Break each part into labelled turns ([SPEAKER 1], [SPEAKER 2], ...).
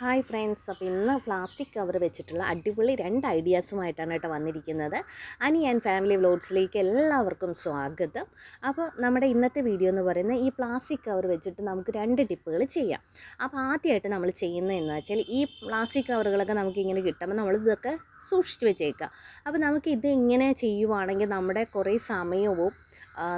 [SPEAKER 1] Hi friends. അപ്പോൾ ഇന്ന് plastic cover വെച്ചിട്ടുള്ള അടിപൊളി രണ്ട് ഐഡിയാസുമായിട്ടാണ് കേട്ടോ വന്നിരിക്കുന്നത്. അനി ആൻഡ് ഫാമിലി വ്ലോഗ്സിലേക്ക് എല്ലാവർക്കും സ്വാഗതം. അപ്പോൾ നമ്മുടെ ഇന്നത്തെ വീഡിയോ എന്ന് പറയുന്നത് ഈ പ്ലാസ്റ്റിക് കവർ വെച്ചിട്ട് നമുക്ക് രണ്ട് ടിപ്പുകൾ ചെയ്യാം. അപ്പോൾ ആദ്യമായിട്ട് നമ്മൾ ചെയ്യുന്നതെന്ന് വെച്ചാൽ ഈ പ്ലാസ്റ്റിക് കവറുകളൊക്കെ നമുക്ക് ഇങ്ങനെ കിട്ടുമ്പോൾ നമ്മൾ ഇതൊക്കെ സൂക്ഷിച്ച് വെച്ചേക്കുക. അപ്പോൾ നമുക്ക് ഇത് ഇങ്ങനെ ചെയ്യുവാണെങ്കിൽ നമ്മുടെ കുറേ സമയവും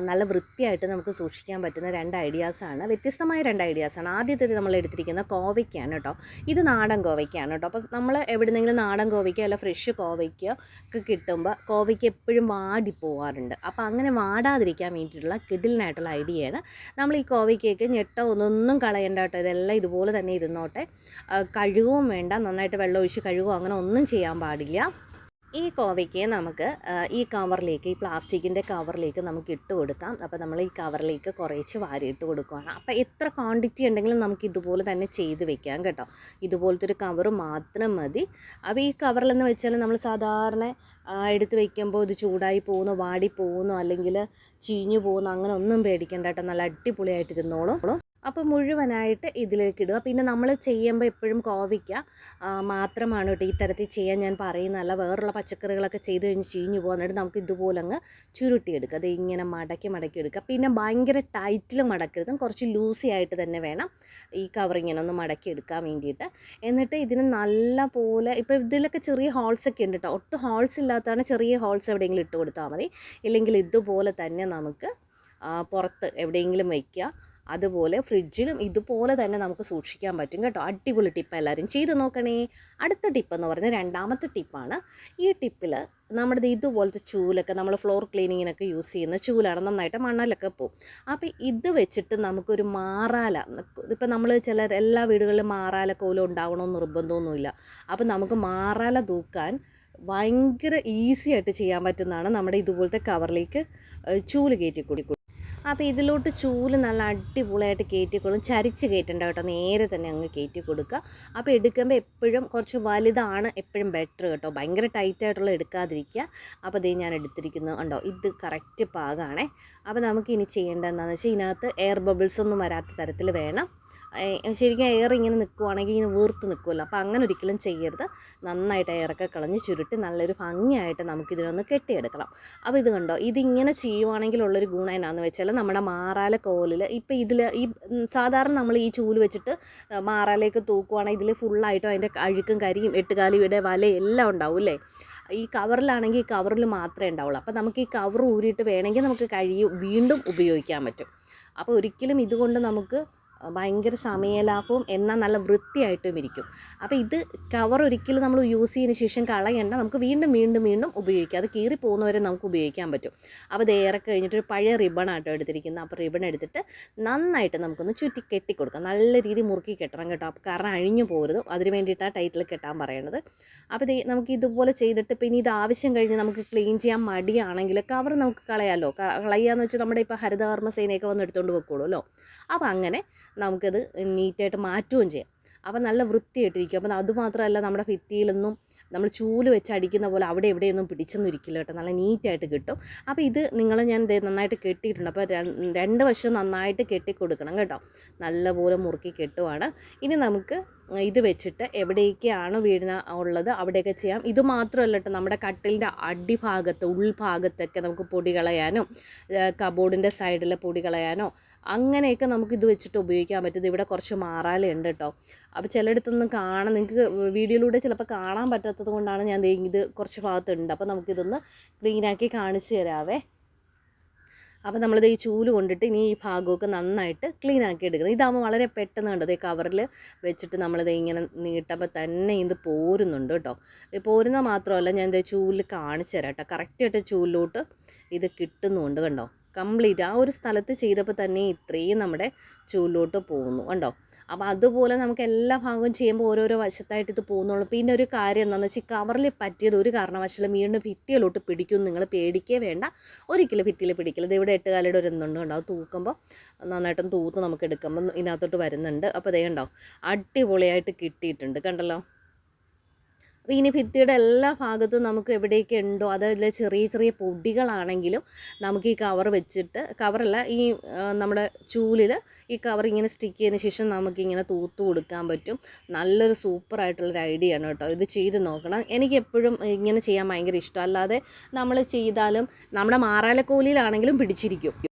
[SPEAKER 1] നല്ല വൃത്തിയായിട്ട് നമുക്ക് സൂക്ഷിക്കാൻ പറ്റുന്ന രണ്ട് ഐഡിയാസാണ് വ്യത്യസ്തമായ രണ്ട് ഐഡിയാസാണ് ആദ്യത്തേത് നമ്മൾ എടുത്തിരിക്കുന്ന കോവയ്ക്കാണ് കേട്ടോ. ഇത് നാടൻ കോവയ്ക്കാണ് കേട്ടോ. അപ്പോൾ നമ്മൾ എവിടുന്നെങ്കിലും നാടൻ കോവയ്ക്കോ അല്ല ഫ്രഷ് കോവയ്ക്കോ ഒക്കെ കിട്ടുമ്പോൾ കോവയ്ക്ക് എപ്പോഴും വാടി പോവാറുണ്ട്. അപ്പോൾ അങ്ങനെ വാടാതിരിക്കാൻ വേണ്ടിയിട്ടുള്ള കിഡിലിനായിട്ടുള്ള ഐഡിയയാണ് നമ്മൾ ഈ കോവയ്ക്കൊക്കെ ഞെട്ട ഒന്നൊന്നും കളയണ്ട കേട്ടോ. ഇതെല്ലാം ഇതുപോലെ തന്നെ ഇരുന്നോട്ടെ. കഴുകവും വേണ്ട. നന്നായിട്ട് വെള്ളം ഒഴിച്ച് കഴുകുകയോ അങ്ങനെ ഒന്നും ചെയ്യാൻ പാടില്ല. ഈ കോവയ്ക്ക് നമുക്ക് ഈ കവറിലേക്ക് ഈ പ്ലാസ്റ്റിക്കിന്റെ കവറിലേക്ക് നമുക്ക് ഇട്ട് കൊടുക്കാം. അപ്പോൾ നമ്മൾ ഈ കവറിലേക്ക് കുറേച്ച് വാരി ഇട്ട് കൊടുക്കുകയാണ് അപ്പോൾ എത്ര ക്വാണ്ടിറ്റി ഉണ്ടെങ്കിലും നമുക്ക് ഇതുപോലെ തന്നെ ചെയ്ത് വെക്കാം കേട്ടോ. ഇതുപോലത്തെ ഒരു കവർ മാത്രം മതി. അപ്പോൾ ഈ കവറിലെന്ന് വെച്ചാൽ നമ്മൾ സാധാരണ എടുത്ത് വെക്കുമ്പോൾ ഇത് ചൂടായി പോകുന്നു വാടി പോകുന്നു അല്ലെങ്കിൽ ചീഞ്ഞു പോകുന്നു അങ്ങനെ ഒന്നും പേടിക്കണ്ട കേട്ടോ. നല്ല അടിപൊളിയായിട്ടിരുന്നോളും. അപ്പോൾ മുഴുവനായിട്ട് ഇതിലേക്ക് ഇടുക പിന്നെ നമ്മൾ ചെയ്യുമ്പോൾ എപ്പോഴും കോവയ്ക്ക മാത്രമാണ് കേട്ടോ ഈ തരത്തിൽ ചെയ്യാൻ ഞാൻ പറയുന്നതല്ല വേറുള്ള പച്ചക്കറികളൊക്കെ ചെയ്ത് കഴിഞ്ഞ് ചീഞ്ഞു പോകുന്നിട്ട് നമുക്ക് ഇതുപോലെ അങ്ങ് ചുരുട്ടിയെടുക്കുക അത് ഇങ്ങനെ മടക്കി മടക്കി എടുക്കുക പിന്നെ ഭയങ്കര ടൈറ്റിൽ മടക്കരുത്. കുറച്ച് ലൂസി ആയിട്ട് തന്നെ വേണം ഈ കവർ ഒന്ന് മടക്കി എടുക്കാൻ വേണ്ടിയിട്ട്. എന്നിട്ട് ഇതിന് നല്ല പോലെ ഇപ്പോൾ ഇതിലൊക്കെ ചെറിയ ഹോൾസ് ഒക്കെ ഉണ്ട് കേട്ടോ. ഒട്ടും ഹോൾസ് ഇല്ലാത്തതാണ് ചെറിയ ഹോൾസ് എവിടെയെങ്കിലും ഇട്ട് കൊടുത്താൽ മതി. ഇല്ലെങ്കിൽ ഇതുപോലെ തന്നെ നമുക്ക് പുറത്ത് എവിടെയെങ്കിലും വയ്ക്കുക അതുപോലെ ഫ്രിഡ്ജിലും ഇതുപോലെ തന്നെ നമുക്ക് സൂക്ഷിക്കാൻ പറ്റും കേട്ടോ. അടിപൊളി ടിപ്പ് എല്ലാവരും ചെയ്ത് നോക്കണേ. അടുത്ത ടിപ്പ് എന്ന് പറഞ്ഞാൽ രണ്ടാമത്തെ ടിപ്പാണ് ഈ ടിപ്പിൽ നമ്മുടെ ഇതുപോലത്തെ ചൂലൊക്കെ നമ്മൾ ഫ്ലോർ ക്ലീനിങ്ങിനൊക്കെ യൂസ് ചെയ്യുന്ന ചൂലാണ് നന്നായിട്ട് മണ്ണലൊക്കെ പോവും. അപ്പോൾ ഇത് വെച്ചിട്ട് നമുക്കൊരു മാറാല ഇപ്പം നമ്മൾ ചില എല്ലാ വീടുകളിലും മാറാല കോലം ഉണ്ടാവണമെന്ന് നിർബന്ധമൊന്നുമില്ല. അപ്പോൾ നമുക്ക് മാറാല തൂക്കാൻ ഭയങ്കര ഈസി ആയിട്ട് ചെയ്യാൻ പറ്റുന്നതാണ് നമ്മുടെ ഇതുപോലത്തെ കവറിലേക്ക് ചൂൽ കയറ്റി കൊടുക്കും അപ്പോൾ ഇതിലോട്ട് ചൂൽ നല്ല അടിപൊളിയായിട്ട് കയറ്റിക്കൊള്ളും ചരിച്ച് കയറ്റണ്ട കേട്ടോ. നേരെ തന്നെ അങ്ങ് കയറ്റി കൊടുക്കുക. അപ്പോൾ എടുക്കുമ്പോൾ എപ്പോഴും കുറച്ച് വലുതാണ് എപ്പോഴും ബെറ്റർ കേട്ടോ. ഭയങ്കര ടൈറ്റായിട്ടുള്ള എടുക്കാതിരിക്കുക. അപ്പോൾ ഇത് ഞാൻ എടുത്തിരിക്കുന്നു. ഉണ്ടോ ഇത് കറക്റ്റ് പാകമാണേ അപ്പോൾ നമുക്ക് ഇനി ചെയ്യേണ്ടത് എന്താണെന്ന് വെച്ചാൽ ഇതിനകത്ത് എയർ ബബിൾസ് ഒന്നും വരാത്ത തരത്തിൽ വേണം. ശരിക്കും എയർ ഇങ്ങനെ നിൽക്കുവാണെങ്കിൽ ഇങ്ങനെ വീർത്ത് നിൽക്കുമല്ലോ അപ്പോൾ അങ്ങനെ ഒരിക്കലും ചെയ്യരുത്. നന്നായിട്ട് എയറൊക്കെ കളഞ്ഞ് ചുരുട്ടി നല്ലൊരു ഭംഗിയായിട്ട് നമുക്കിതിനൊന്ന് കെട്ടിയെടുക്കണം. അപ്പോൾ ഇത് കണ്ടോ? ഇതിങ്ങനെ ചെയ്യുവാണെങ്കിൽ ഉള്ളൊരു ഗുണം എന്നാന്ന് വെച്ചാൽ നമ്മുടെ മാറാല കോലിൽ ഇപ്പോൾ ഇതിൽ ഈ സാധാരണ നമ്മൾ ഈ ചൂൽ വെച്ചിട്ട് മാറാലേക്ക് തൂക്കുവാണെങ്കിൽ ഇതിൽ ഫുള്ളായിട്ടും അതിന്റെ അഴുക്കും കരിയും എട്ടുകാലിയുടെ വലയും എല്ലാം ഉണ്ടാവും അല്ലേ? ഈ കവറിലാണെങ്കിൽ ഈ കവറിൽ മാത്രമേ ഉണ്ടാവുള്ളൂ. അപ്പോൾ നമുക്ക് ഈ കവർ ഊരിയിട്ട് വേണമെങ്കിൽ നമുക്ക് കഴിയും വീണ്ടും ഉപയോഗിക്കാൻ പറ്റും. അപ്പോൾ ഒരിക്കലും ഇതുകൊണ്ട് നമുക്ക് ഭയങ്കര സമയലാഭവും എന്നാൽ നല്ല വൃത്തിയായിട്ടും ഇരിക്കും. അപ്പോൾ ഇത് കവർ ഒരിക്കലും നമ്മൾ യൂസ് ചെയ്തതിന് ശേഷം കളയണ്ട. നമുക്ക് വീണ്ടും വീണ്ടും വീണ്ടും ഉപയോഗിക്കാം. അത് കീറി പോകുന്നവരെ നമുക്ക് ഉപയോഗിക്കാൻ പറ്റും. അപ്പോൾ ഇത് ഏറെ കഴിഞ്ഞിട്ട് ഒരു പഴയ റിബണാട്ടോ എടുത്തിരിക്കുന്നത്. അപ്പോൾ റിബൺ എടുത്തിട്ട് നന്നായിട്ട് നമുക്കൊന്ന് ചുറ്റി കെട്ടി കൊടുക്കാം നല്ല രീതിയിൽ മുറുക്കി കെട്ടണം കേട്ടോ. അപ്പോൾ കാരണം അഴിഞ്ഞു പോകരുത് അതിന് വേണ്ടിയിട്ടാണ് ടൈറ്റിൽ കെട്ടാൻ പറയണത്. അപ്പോൾ ഇത് നമുക്ക് ഇതുപോലെ ചെയ്തിട്ട് പിന്നെ ഇത് ആവശ്യം കഴിഞ്ഞ് നമുക്ക് ക്ലീൻ ചെയ്യാൻ മടിയാണെങ്കിൽ കവർ നമുക്ക് കളയാമല്ലോ ക- കളയാന്ന് വെച്ചാൽ നമ്മുടെ ഇപ്പോൾ ഹരിതകർമ്മ സേനയൊക്കെ വന്ന് എടുത്തുകൊണ്ട് വെക്കോളൂല്ലോ അപ്പോൾ അങ്ങനെ നമുക്കത് നീറ്റായിട്ട് മാറ്റുകയും ചെയ്യാം. അപ്പം നല്ല വൃത്തിയായിട്ടിരിക്കും. അപ്പം അതുമാത്രമല്ല നമ്മുടെ ഭിത്തിയിലൊന്നും നമ്മൾ ചൂൽ വെച്ച് അടിക്കുന്ന പോലെ അവിടെ എവിടെയൊന്നും പിടിച്ചൊന്നും ഇരിക്കില്ല കേട്ടോ. നല്ല നീറ്റായിട്ട് കിട്ടും. അപ്പോൾ ഇത് നിങ്ങൾ ഞാൻ നന്നായിട്ട് കെട്ടിയിട്ടുണ്ട്. അപ്പോൾ രണ്ട് വശം നന്നായിട്ട് കെട്ടി കൊടുക്കണം കേട്ടോ. നല്ലപോലെ മുറുക്കി കെട്ടുവാണ്. ഇനി നമുക്ക് ഇത് വെച്ചിട്ട് എവിടേക്കാണ് വീഴുന്ന ഉള്ളത് അവിടെയൊക്കെ ചെയ്യാം. ഇത് മാത്രമല്ല കേട്ടോ നമ്മുടെ കട്ടിലിന്റെ അടിഭാഗത്ത് ഉൾഭാഗത്തൊക്കെ നമുക്ക് പൊടി കളയാനോ കബോർഡിന്റെ സൈഡിലെ പൊടി കളയാനോ അങ്ങനെയൊക്കെ നമുക്ക് ഇത് വെച്ചിട്ട് ഉപയോഗിക്കാൻ പറ്റും. ഇവിടെ കുറച്ച് മാറാലുണ്ട് കേട്ടോ അപ്പോൾ ചിലയിടത്തൊന്നും കാണാൻ നിങ്ങൾക്ക് വീഡിയോയിലൂടെ ചിലപ്പോൾ കാണാൻ പറ്റാത്തത് കൊണ്ടാണ് ഞാൻ ഇത് കുറച്ച് ഭാഗത്തുണ്ട് അപ്പോൾ നമുക്കിതൊന്ന് ക്ലീനാക്കി കാണിച്ചു തരാവേ. അപ്പോൾ നമ്മളിത് ഈ ചൂൽ കൊണ്ടിട്ട് ഇനി ഈ ഭാഗമൊക്കെ നന്നായിട്ട് ക്ലീൻ ആക്കി എടുക്കുന്നത് ഇതാകുമ്പോൾ വളരെ പെട്ടെന്ന് കണ്ടത് ഈ കവറിൽ വെച്ചിട്ട് നമ്മളിത് ഇങ്ങനെ നീട്ടുമ്പോൾ തന്നെ ഇത് പോരുന്നുണ്ട് കേട്ടോ. പോരുന്ന മാത്രമല്ല ഞാൻ ഇത് ചൂൽ കാണിച്ചു തരാം കേട്ടോ. കറക്റ്റായിട്ട് ചൂലിലോട്ട് ഇത് കിട്ടുന്നുണ്ട് കണ്ടോ? കംപ്ലീറ്റ് ആ ഒരു സ്ഥലത്ത് ചെയ്തപ്പോൾ തന്നെ ഇത്രയും നമ്മുടെ ചൂലിലോട്ട് പോകുന്നു കണ്ടോ? അപ്പോൾ അതുപോലെ നമുക്ക് എല്ലാ ഭാഗവും ചെയ്യുമ്പോൾ ഓരോരോ വശത്തായിട്ട് ഇത് പോകുന്നുള്ളൂ. പിന്നെ ഒരു കാര്യം എന്താണെന്ന് വെച്ചാൽ കവറിൽ പറ്റിയത് ഒരു കാരണവശാലും വീണ്ടും ഭിത്തിയിലോട്ട് പിടിക്കും നിങ്ങൾ പേടിക്കേ വേണ്ട. ഒരിക്കലും ഭിത്തിയിൽ പിടിക്കില്ല. ഇത് ഇവിടെ എട്ടുകാലയുടെ ഒരു എന്തുണ്ട് അത് തൂക്കുമ്പോൾ നന്നായിട്ടും തൂത്ത് നമുക്ക് എടുക്കുമ്പോൾ ഇതിനകത്തോട്ട് വരുന്നുണ്ട്. അപ്പോൾ അതേ ഉണ്ടാവും അടിപൊളിയായിട്ട് കിട്ടിയിട്ടുണ്ട്. കണ്ടല്ലോ? അപ്പോൾ ഇനി ഭിത്തിയുടെ എല്ലാ ഭാഗത്തും നമുക്ക് എവിടെയൊക്കെ ഉണ്ടോ അതിൽ ചെറിയ ചെറിയ പൊടികളാണെങ്കിലും നമുക്ക് ഈ കവർ വെച്ചിട്ട് കവറല്ല ഈ നമ്മുടെ ചൂലിൽ ഈ കവർ ഇങ്ങനെ സ്റ്റിക്ക് ചെയ്തതിന് ശേഷം നമുക്കിങ്ങനെ തൂത്ത് കൊടുക്കാൻ പറ്റും. നല്ലൊരു സൂപ്പറായിട്ടുള്ളൊരു ഐഡിയ ആണ് കേട്ടോ. ഇത് ചെയ്ത് നോക്കണം. എനിക്ക് എപ്പോഴും ഇങ്ങനെ ചെയ്യാൻ ഭയങ്കര ഇഷ്ടം. അല്ലാതെ നമ്മൾ ചെയ്താലും നമ്മുടെ മാറാലക്കോലിയിലാണെങ്കിലും പിടിച്ചിരിക്കും.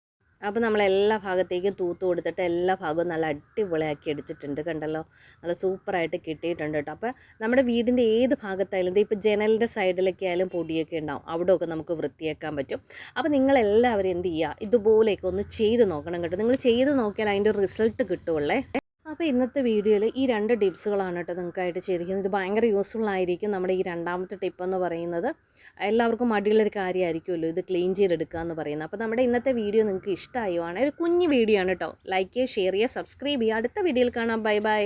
[SPEAKER 1] അപ്പോൾ നമ്മൾ എല്ലാ ഭാഗത്തേക്കും തൂത്ത് കൊടുത്തിട്ട് എല്ലാ ഭാഗവും നല്ല അടിപൊളിയാക്കി എടുത്തിട്ടുണ്ട് കണ്ടല്ലോ? നല്ല സൂപ്പറായിട്ട് കിട്ടിയിട്ടുണ്ട് കേട്ടോ. അപ്പോൾ നമ്മുടെ വീടിന്റെ ഏത് ഭാഗത്തായാലും ഇപ്പോൾ ജനലിന്റെ സൈഡിലൊക്കെ ആയാലും പൊടിയൊക്കെ ഉണ്ടാവും. അവിടെയൊക്കെ നമുക്ക് വൃത്തിയാക്കാൻ പറ്റും. അപ്പോൾ നിങ്ങളെല്ലാവരും എന്ത് ചെയ്യുക? ഇതുപോലെയൊക്കെ ഒന്ന് ചെയ്ത് നോക്കണം കേട്ടോ. നിങ്ങൾ ചെയ്ത് നോക്കിയാൽ അതിന്റെ റിസൾട്ട് കിട്ടുമല്ലേ അപ്പോൾ ഇന്നത്തെ വീഡിയോയിൽ ഈ രണ്ട് ടിപ്സുകളാണ് കേട്ടോ നിങ്ങൾക്കായിട്ട് ചെയ്തിരിക്കുന്നത്. ഇത് ഭയങ്കര യൂസ്ഫുൾ ആയിരിക്കും നമ്മുടെ ഈ രണ്ടാമത്തെ ടിപ്പ് എന്ന് പറയുന്നത്. എല്ലാവർക്കും മടിയുള്ളൊരു കാര്യമായിരിക്കുമല്ലോ ഇത് ക്ലീൻ ചെയ്തെടുക്കുക എന്ന് പറയുന്നത്. അപ്പോൾ നമ്മുടെ ഇന്നത്തെ വീഡിയോ നിങ്ങൾക്ക് ഇഷ്ടമായുവാണെങ്കിൽ ഒരു കുഞ്ഞു വീഡിയോ ആണ് കേട്ടോ. ലൈക്ക് ചെയ്യുക ഷെയർ ചെയ്യുക സബ്സ്ക്രൈബ് ചെയ്യുക. അടുത്ത വീഡിയോയിൽ കാണാം. Bye bye